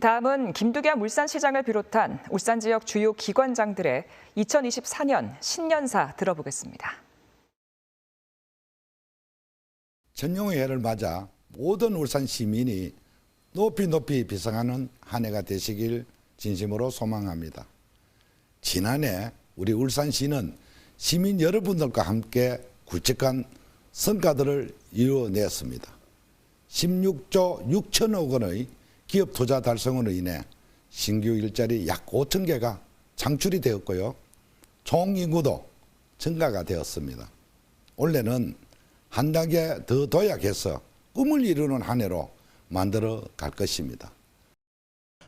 다음은 김두겸 울산시장을 비롯한 울산 지역 주요 기관장들의 2024년 신년사 들어보겠습니다. 전용의 해를 맞아 모든 울산 시민이 높이 높이 비상하는 한 해가 되시길 진심으로 소망합니다. 지난해 우리 울산시는 시민 여러분들과 함께 굵직한 성과들을 이루어냈습니다. 16조 6천억 원의 기업 투자 달성으로 인해 신규 일자리 약 5천 개가 창출이 되었고요. 총 인구도 증가가 되었습니다. 올해는 한 단계 더 도약해서 꿈을 이루는 한 해로 만들어 갈 것입니다.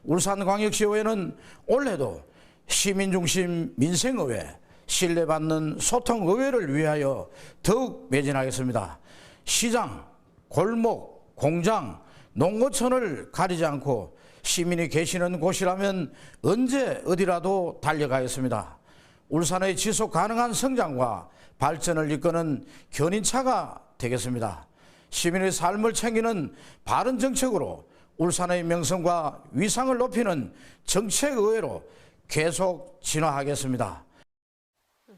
울산광역시의회는 올해도 시민중심 민생의회, 신뢰받는 소통의회를 위하여 더욱 매진하겠습니다. 시장, 골목, 공장, 농어촌을 가리지 않고 시민이 계시는 곳이라면 언제 어디라도 달려가겠습니다. 울산의 지속 가능한 성장과 발전을 이끄는 견인차가 되겠습니다. 시민의 삶을 챙기는 바른 정책으로 울산의 명성과 위상을 높이는 정책의회로 계속 진화하겠습니다.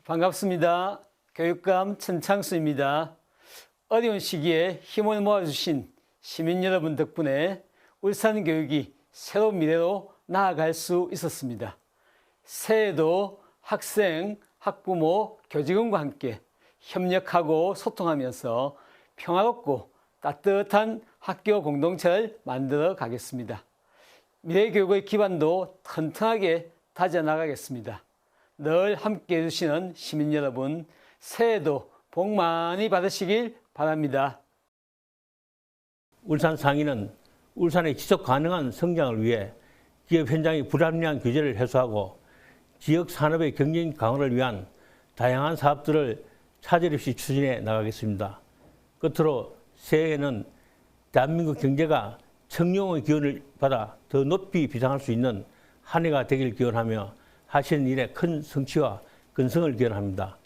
반갑습니다. 교육감 천창수입니다. 어려운 시기에 힘을 모아주신 시민 여러분 덕분에 울산 교육이 새로운 미래로 나아갈 수 있었습니다. 새해도 학생, 학부모, 교직원과 함께 협력하고 소통하면서 평화롭고 따뜻한 학교 공동체를 만들어 가겠습니다. 미래 교육의 기반도 튼튼하게 다져 나가겠습니다. 늘 함께 해주시는 시민 여러분, 새해도 복 많이 받으시길 바랍니다. 울산 상인은 울산의 지속 가능한 성장을 위해 기업 현장의 불합리한 규제를 해소하고 지역 산업의 경쟁 강화를 위한 다양한 사업들을 차질 없이 추진해 나가겠습니다. 끝으로 새해에는 대한민국 경제가 청룡의 기운을 받아 더 높이 비상할 수 있는 한 해가 되길 기원하며 하시는 일에 큰 성취와 근성을 기원합니다.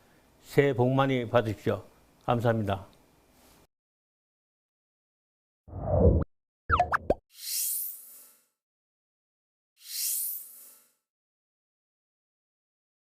새해 복 많이 받으십시오. 감사합니다.